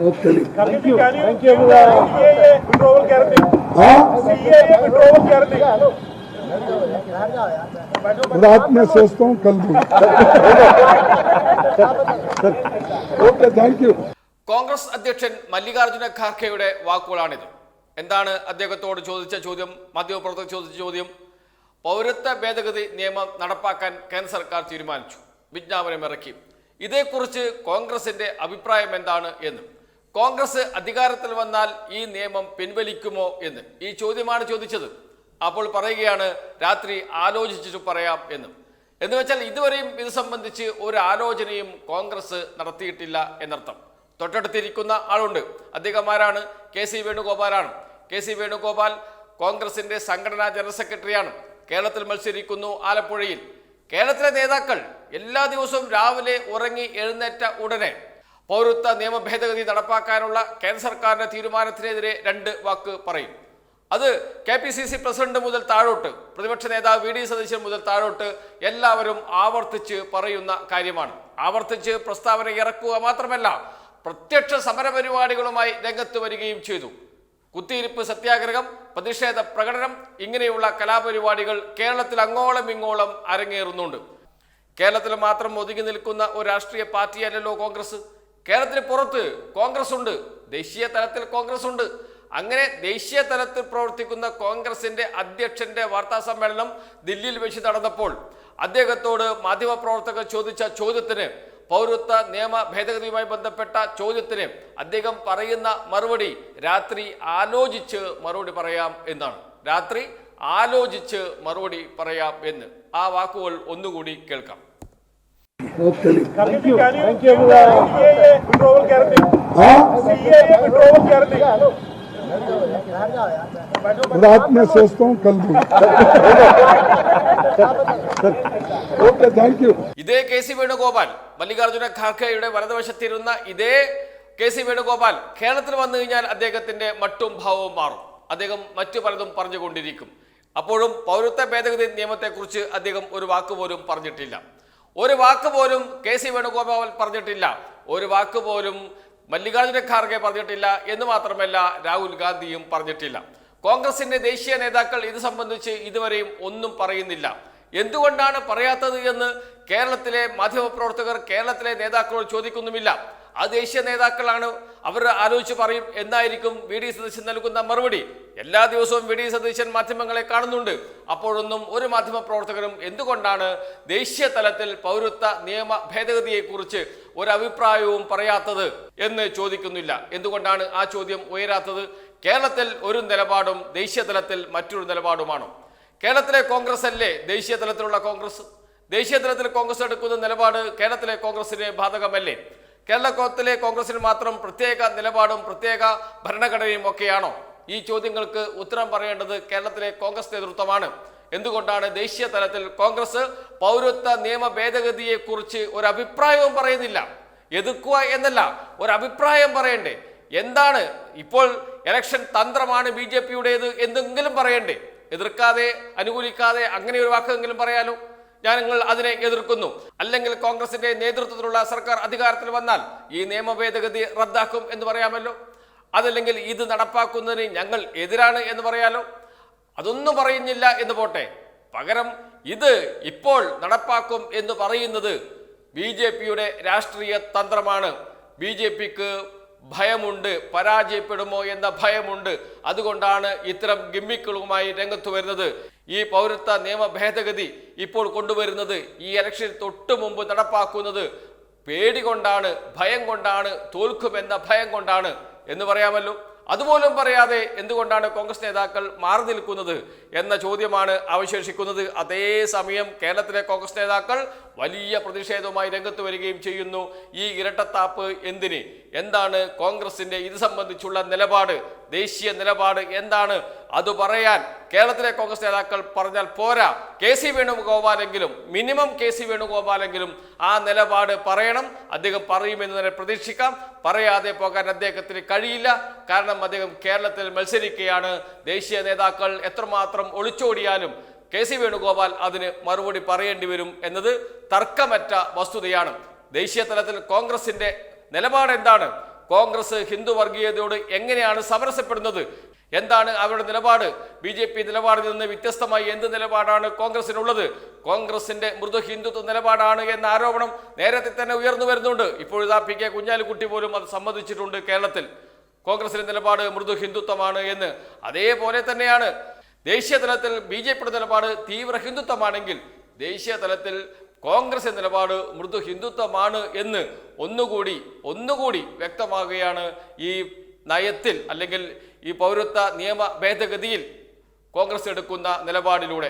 Okay. Thank you. Thank you. CAA withdrawal guarantee. हाँ CAA withdrawal guarantee. रात में सोचता हूँ कल भी ओके थैंक यू കോൺഗ്രസ് അധ്യക്ഷൻ മല്ലികാർജുന ഖാർഗെയുടെ വാക്കുകളാണിത് എന്താണ് അദ്ദേഹത്തോട് ചോദിച്ച ചോദ്യം മാധ്യമപ്രവർത്തകർ ചോദിച്ച ചോദ്യം പൗരത്വ ഭേദഗതി നിയമം നടപ്പാക്കാൻ കേന്ദ്ര സർക്കാർ തീരുമാനിച്ചു വിജ്ഞാപനം ഇറക്കി ഇതേക്കുറിച്ച് കോൺഗ്രസിന്റെ അഭിപ്രായം എന്താണ് എന്ന് കോൺഗ്രസ് അധികാരത്തിൽ വന്നാൽ ഈ നിയമം പിൻവലിക്കുമോ എന്ന് ഈ ചോദ്യമാണ് ചോദിച്ചത്. അപ്പോൾ പറയുകയാണ് രാത്രി ആലോചിച്ചിട്ട് പറയാം എന്ന്. എന്ന് വെച്ചാൽ ഇതുവരെയും ഇത് സംബന്ധിച്ച് ഒരു ആലോചനയും കോൺഗ്രസ് നടത്തിയിട്ടില്ല എന്നർത്ഥം. തൊട്ടടുത്തിരിക്കുന്ന ആളുണ്ട്. അദ്ദേഹം ആരാണ് കെ സി വേണുഗോപാലാണ്. കെ സി വേണുഗോപാൽ കോൺഗ്രസിന്റെ സംഘടനാ ജനറൽ സെക്രട്ടറിയാണ്. കേരളത്തിൽ മത്സരിക്കുന്നു ആലപ്പുഴയിൽ. കേരളത്തിലെ നേതാക്കൾ എല്ലാ ദിവസവും രാവിലെ ഉറങ്ങി എഴുന്നേറ്റ ഉടനെ പൗരത്വ നിയമ ഭേദഗതി നടപ്പാക്കാനുള്ള കേന്ദ്ര സർക്കാരിന്റെ തീരുമാനത്തിനെതിരെ രണ്ട് വാക്ക് പറയും. അത് K P C C president മുതൽ താഴോട്ട് പ്രതിപക്ഷ നേതാവ് വി ഡി സതീശൻ മുതൽ താഴോട്ട് എല്ലാവരും ആവർത്തിച്ച് പറയുന്ന കാര്യമാണ്. ആവർത്തിച്ച് പ്രസ്താവന ഇറക്കുക മാത്രമല്ല പ്രത്യക്ഷ സമരപരിപാടികളുമായി രംഗത്ത് വരികയും ചെയ്തു. കുത്തിയിരിപ്പ് സത്യാഗ്രഹം പ്രതിഷേധ പ്രകടനം ഇങ്ങനെയുള്ള കലാപരിപാടികൾ കേരളത്തിൽ അങ്ങോളം ഇങ്ങോളം അരങ്ങേറുന്നുണ്ട്. കേരളത്തിൽ മാത്രം ഒതുങ്ങി നിൽക്കുന്ന ഒരു രാഷ്ട്രീയ പാർട്ടിയല്ലല്ലോ കോൺഗ്രസ്. കേരളത്തിന് പുറത്ത് കോൺഗ്രസ് ഉണ്ട് ദേശീയ തലത്തിൽ കോൺഗ്രസ് ഉണ്ട് അങ്ങനെ ദേശീയ തലത്തിൽ പ്രവർത്തിക്കുന്ന കോൺഗ്രസിന്റെ അധ്യക്ഷന്റെ വാർത്താ സമ്മേളനം ദില്ലിയിൽ വെച്ച് നടന്നപ്പോൾ അദ്ദേഹത്തോട് മാധ്യമപ്രവർത്തകർ ചോദിച്ച ചോദ്യത്തിന് പൗരത്വ നിയമ ഭേദഗതിയുമായി ബന്ധപ്പെട്ട ചോദ്യത്തിന് അദ്ദേഹം പറയുന്ന മറുപടി രാത്രി ആലോചിച്ച് മറുപടി പറയാം എന്നാണ്. രാത്രി ആലോചിച്ച് മറുപടി പറയാം എന്ന്. ആ വാക്കുകൾ ഒന്നുകൂടി കേൾക്കാം. Okay Thank you. Thank you. CAA withdrawal guarantee. हाँ CAA withdrawal guarantee. रात में सोचता हूँ कल भी ओके थैंक यू ഇതേ കെ സി വേണുഗോപാൽ മല്ലികാർജുന ഖാർഗെയുടെ വലതുവശത്തിരുന്ന ഇതേ കെ സി വേണുഗോപാൽ കേരളത്തിൽ വന്നു കഴിഞ്ഞാൽ അദ്ദേഹത്തിന്റെ മട്ടും ഭാവവും മാറും അദ്ദേഹം മറ്റു പലതും പറഞ്ഞുകൊണ്ടിരിക്കും അപ്പോഴും പൗരത്വ ഭേദഗതി നിയമത്തെക്കുറിച്ച് അദ്ദേഹം ഒരു വാക്ക് പോലും പറഞ്ഞിട്ടില്ല ഒരു വാക്ക് പോലും കെ സി വേണുഗോപാൽ പറഞ്ഞിട്ടില്ല. ഒരു വാക്ക് പോലും മല്ലികാർജുന ഖാർഗെ പറഞ്ഞിട്ടില്ല എന്ന് മാത്രമല്ല രാഹുൽ ഗാന്ധിയും പറഞ്ഞിട്ടില്ല. കോൺഗ്രസിന്റെ ദേശീയ നേതാക്കൾ ഇത് സംബന്ധിച്ച് ഇതുവരെയും ഒന്നും പറയുന്നില്ല. എന്തുകൊണ്ടാണ് പറയാത്തത് എന്ന് കേരളത്തിലെ മാധ്യമപ്രവർത്തകർ കേരളത്തിലെ നേതാക്കളോട് ചോദിക്കുന്നുമില്ല. ആ ദേശീയ നേതാക്കളാണ്. അവർ ആലോചിച്ച് പറയും എന്നായിരിക്കും വി. ഡി. സതീശൻ നൽകുന്ന മറുപടി? എല്ലാ ദിവസവും വി. ഡി. സതീശൻ മാധ്യമങ്ങളെ കാണുന്നുണ്ട്. അപ്പോഴൊന്നും ഒരു മാധ്യമ പ്രവർത്തകരും എന്തുകൊണ്ടാണ് ദേശീയ തലത്തിൽ പൗരത്വ നിയമ ഭേദഗതിയെക്കുറിച്ച് ഒരു പറയാത്തത് എന്ന് ചോദിക്കുന്നില്ല? എന്തുകൊണ്ടാണ് ആ ചോദ്യം ഉയരാത്തത്? കേരളത്തിൽ ഒരു നിലപാടും ദേശീയ തലത്തിൽ മറ്റൊരു നിലപാടുമാണ്? കേരളത്തിലെ കോൺഗ്രസ് അല്ലേ ദേശീയ തലത്തിലുള്ള കോൺഗ്രസ്? ദേശീയ തലത്തിൽ കോൺഗ്രസ് എടുക്കുന്ന നിലപാട് കേരളത്തിലെ കോൺഗ്രസിന് ബാധകമല്ലേ? കേരളത്തിലെ കോൺഗ്രസിന് മാത്രം പ്രത്യേക നിലപാടും പ്രത്യേക ഭരണഘടനയും ഒക്കെയാണോ? ഈ ചോദ്യങ്ങൾക്ക് ഉത്തരം പറയേണ്ടത് കേരളത്തിലെ കോൺഗ്രസ് നേതൃത്വമാണ്. എന്തുകൊണ്ടാണ് ദേശീയ തലത്തിൽ കോൺഗ്രസ് പൗരത്വ നിയമ ഭേദഗതിയെ കുറിച്ച് ഒരു അഭിപ്രായവും പറയുന്നില്ല? എതിർക്കുക എന്നല്ല ഒരു അഭിപ്രായം പറയണ്ടേ? എന്താണ് ഇപ്പോൾ ഇലക്ഷൻ തന്ത്രമാണ് ബി ജെ പിയുടേത് എന്തെങ്കിലും പറയണ്ടേ? എതിർക്കാതെ അനുകൂലിക്കാതെ അങ്ങനെ ഒരു വാക്കെങ്കിലും പറയാലോ? ഞാൻ നിങ്ങൾ അതിനെ എതിർക്കുന്നു. അല്ലെങ്കിൽ കോൺഗ്രസിന്റെ നേതൃത്വത്തിലുള്ള സർക്കാർ അധികാരത്തിൽ വന്നാൽ ഈ നിയമ ഭേദഗതി റദ്ദാക്കും എന്ന് പറയാമല്ലോ. അതല്ലെങ്കിൽ ഇത് നടപ്പാക്കുന്നതിന് ഞങ്ങൾ എതിരാണ് എന്ന് പറയാലോ. അതൊന്നും പറയുന്നില്ല എന്ന് പോട്ടെ. പകരം ഇത് ഇപ്പോൾ നടപ്പാക്കും എന്ന് പറയുന്നത് ബി രാഷ്ട്രീയ തന്ത്രമാണ്. ബി ജെ പിക്ക് ഭയമുണ്ട് പരാജയപ്പെടുമോ എന്ന ഭയമുണ്ട്. അതുകൊണ്ടാണ് ഇത്തരം ഗിമ്മിക്കുകളുമായി രംഗത്ത് വരുന്നത്. ഈ പൗരത്വ നിയമ ഭേദഗതി ഇപ്പോൾ കൊണ്ടുവരുന്നത് ഈ ഇലക്ഷൻ തൊട്ടു മുമ്പ് നടപ്പാക്കുന്നത്. പേടി കൊണ്ടാണ് ഭയം കൊണ്ടാണ് തോൽക്കുമെന്ന ഭയം കൊണ്ടാണ്. എന്ന് പറയാമല്ലോ. അതുപോലും പറയാതെ എന്തുകൊണ്ടാണ് കോൺഗ്രസ് നേതാക്കൾ മാറി നിൽക്കുന്നത് എന്ന ചോദ്യമാണ് അവശേഷിക്കുന്നത്. അതേസമയം കേരളത്തിലെ കോൺഗ്രസ് നേതാക്കൾ വലിയ പ്രതിഷേധവുമായി രംഗത്ത് വരികയും ചെയ്യുന്നു. ഈ ഇരട്ടത്താപ്പ് എന്തിന്? എന്താണ് കോൺഗ്രസിന്റെ ഇത് സംബന്ധിച്ചുള്ള നിലപാട്? ദേശീയ നിലപാട് എന്താണ്? അത് പറയാൻ കേരളത്തിലെ കോൺഗ്രസ് നേതാക്കൾ പറഞ്ഞാൽ പോരാ. കെ സി വേണുഗോപാലെങ്കിലും മിനിമം കെ സി വേണുഗോപാലെങ്കിലും ആ നിലപാട് പറയണം. അദ്ദേഹം പറയുമെന്ന് തന്നെ പ്രതീക്ഷിക്കാം. പറയാതെ പോകാൻ അദ്ദേഹത്തിന് കഴിയില്ല. കാരണം അദ്ദേഹം കേരളത്തിൽ മത്സരിക്കുകയാണ്. ദേശീയ നേതാക്കൾ എത്രമാത്രം ഒളിച്ചോടിയാലും കെ സി വേണുഗോപാൽ അതിന് മറുപടി പറയേണ്ടി വരും എന്നത് തർക്കമറ്റ വസ്തുതയാണ്. ദേശീയ തലത്തിൽ കോൺഗ്രസിന്റെ നിലപാട് എന്താണ് കോൺഗ്രസ് ഹിന്ദു വർഗീയതയോട് എങ്ങനെയാണ് സമരസപ്പെടുന്നത്? എന്താണ് അവരുടെ നിലപാട്? ബി ജെ പി നിലപാടിൽ നിന്ന് വ്യത്യസ്തമായി എന്ത് നിലപാടാണ് കോൺഗ്രസിനുള്ളത്? കോൺഗ്രസിന്റെ മൃദു ഹിന്ദുത്വ നിലപാടാണ് എന്ന ആരോപണം നേരത്തെ തന്നെ ഉയർന്നു വരുന്നുണ്ട്. ഇപ്പോഴിതാ പി കെ കുഞ്ഞാലിക്കുട്ടി പോലും അത് സമ്മതിച്ചിട്ടുണ്ട് കേരളത്തിൽ. കോൺഗ്രസിന്റെ നിലപാട് മൃദു ഹിന്ദുത്വമാണ് എന്ന്. അതേപോലെ തന്നെയാണ് ദേശീയ തലത്തിൽ ബി ജെ പിയുടെ നിലപാട് തീവ്ര ഹിന്ദുത്വമാണെങ്കിൽ ദേശീയ തലത്തിൽ കോൺഗ്രസ് നിലപാട് മൃദു ഹിന്ദുത്വമാണ് എന്ന് ഒന്നുകൂടി ഒന്നുകൂടി വ്യക്തമാകുകയാണ് ഈ നയത്തിൽ അല്ലെങ്കിൽ ഈ പൗരത്വ നിയമ ഭേദഗതിയിൽ കോൺഗ്രസ് എടുക്കുന്ന നിലപാടിലൂടെ.